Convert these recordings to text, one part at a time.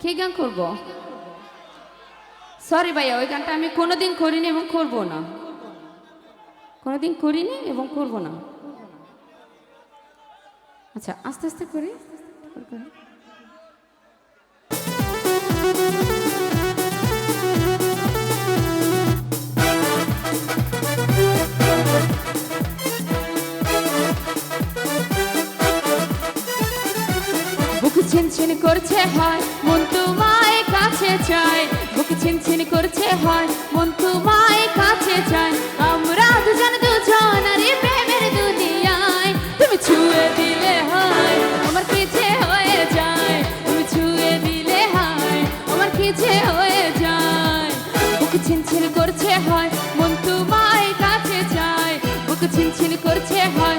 কি গান করব? সরি ভাইয়া, ওই গানটা আমি কোনোদিন করিনি এবং করব না। কোনোদিন করিনি এবং করব না। আচ্ছা আস্তে আস্তে করি। ছিনছিন করছে হয়, মন তোমায় কাছে চায়। বুক ছিনছিন করছে হয়, মন তোমায় কাছে চায়। আমরা দুজন দুজন আরে প্রেমের দুনিয়ায়। তুমি ছুঁয়ে দিলে হয়, আমার পিছে হয়ে যায়। তুমি ছুঁয়ে দিলে হয়, আমার পিছে হয়ে যায়। বুক ছিনছিন করছে হয়, মন তোমায় কাছে চায়। বুক ছিনছিন করছে হয়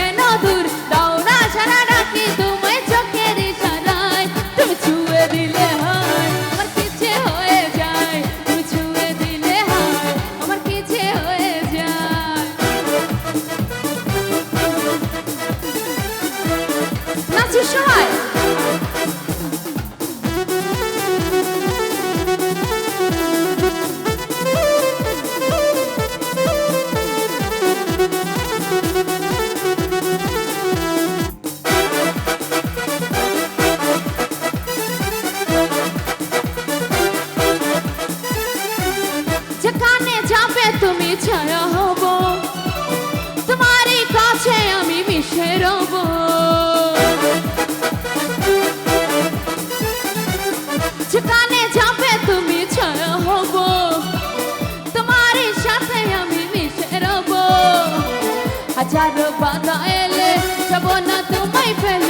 নাচির সময় যেখানে যাবে তুমি ছায়া হব তোমারই কাছে আমি মিশে রব। যেখানে যাবে তুমি ছায়া হব তোমারই সাথে আমি মিশে রব হাজারো বাধা এলে যাব না তোমায় ফেলে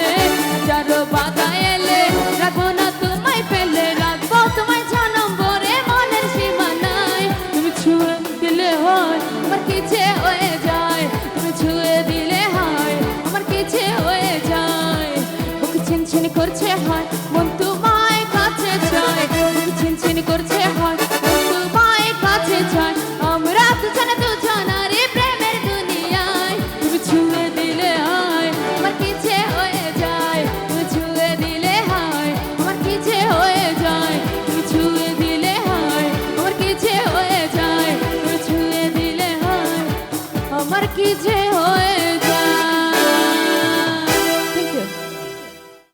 আমার কিছে